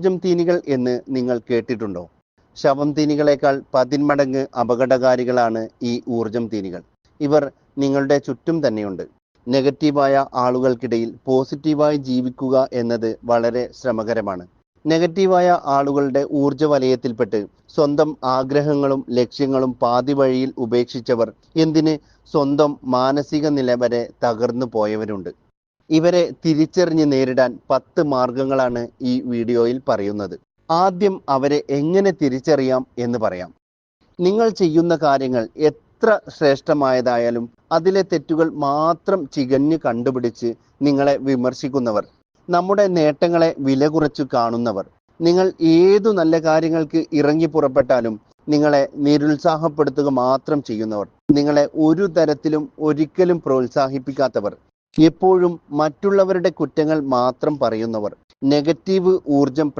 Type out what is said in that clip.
ഊർജം തീനികൾ എന്ന് നിങ്ങൾ കേട്ടിട്ടുണ്ടോ? ശവം തീനികളെക്കാൾ പതിന്മടങ്ങ് അപകടകാരികളാണ് ഈ ഊർജം തീനികൾ. ഇവർ നിങ്ങളുടെ ചുറ്റും തന്നെയുണ്ട്. നെഗറ്റീവായ ആളുകൾക്കിടയിൽ പോസിറ്റീവായി ജീവിക്കുക എന്നത് വളരെ ശ്രമകരമാണ്. നെഗറ്റീവായ ആളുകളുടെ ഊർജ വലയത്തിൽപ്പെട്ട് സ്വന്തം ആഗ്രഹങ്ങളും ലക്ഷ്യങ്ങളും പാതി വഴിയിൽ ഉപേക്ഷിച്ചവർ എന്തിന് സ്വന്തം മാനസിക നില വരെ തകർന്നു പോയവരുണ്ട്. ഇവരെ തിരിച്ചറിഞ്ഞ് നേരിടാൻ പത്ത് മാർഗങ്ങളാണ് ഈ വീഡിയോയിൽ പറയുന്നത്. ആദ്യം അവരെ എങ്ങനെ തിരിച്ചറിയാം എന്ന് പറയാം. നിങ്ങൾ ചെയ്യുന്ന കാര്യങ്ങൾ എത്ര ശ്രേഷ്ഠമായതായാലും അതിലെ തെറ്റുകൾ മാത്രം ചികഞ്ഞ് കണ്ടുപിടിച്ച് നിങ്ങളെ വിമർശിക്കുന്നവർ നമ്മുടെ നേട്ടങ്ങളെ വില കുറച്ചു കാണുന്നവർ നിങ്ങൾ ഏതു നല്ല കാര്യങ്ങൾക്ക് ഇറങ്ങി പുറപ്പെട്ടാലും നിങ്ങളെ നിരുത്സാഹപ്പെടുത്തുക മാത്രം ചെയ്യുന്നവർ നിങ്ങളെ ഒരു തരത്തിലും ഒരിക്കലും പ്രോത്സാഹിപ്പിക്കാത്തവർ എപ്പോഴും മറ്റുള്ളവരുടെ കുറ്റങ്ങൾ മാത്രം പറയുന്നവർ. നെഗറ്റീവ് ഊർജം